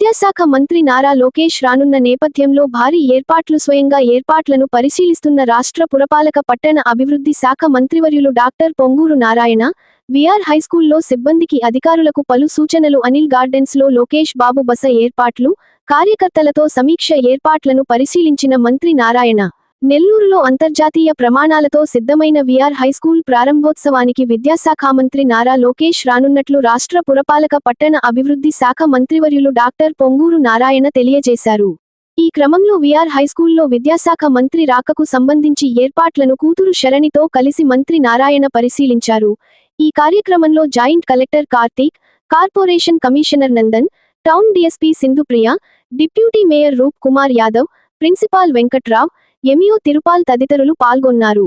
విద్యాశాఖ మంత్రి నారా లోకేష్ రానున్న నేపథ్యంలో భారీ ఏర్పాట్లు స్వయంగా ఏర్పాట్లను పరిశీలిస్తున్న రాష్ట్ర పురపాలక పట్టణ అభివృద్ధి శాఖ మంత్రివర్యులు డాక్టర్ పొంగూరు నారాయణ విఆర్ హైస్కూల్లో సిబ్బందికి అధికారులకు పలు సూచనలు అనిల్ గార్డెన్స్లో లోకేష్ బాబు బస ఏర్పాట్లు కార్యకర్తలతో సమీక్ష ఏర్పాట్లను పరిశీలించిన మంత్రి నారాయణ. నెల్లూరులో అంతర్జాతీయ ప్రమాణాలతో సిద్ధమైన విఆర్ హైస్కూల్ ప్రారంభోత్సవానికి విద్యాశాఖ మంత్రి నారా లోకేష్ రానున్నట్లు రాష్ట్ర పురపాలక పట్టణ అభివృద్ధి శాఖ మంత్రివర్యులు డాక్టర్ పొంగూరు నారాయణ తెలియజేశారు. ఈ క్రమంలో విఆర్ హైస్కూల్లో విద్యాశాఖ మంత్రి రాకకు సంబంధించి ఏర్పాట్లను కూతురు శరణితో కలిసి మంత్రి నారాయణ పరిశీలించారు. ఈ కార్యక్రమంలో joint collector Karthik corporation commissioner Nandan town DSP Sindhupriya deputy mayor Roop Kumar Yadav principal Venkatrao MEO Tirupal తదితరులు పాల్గొన్నారు.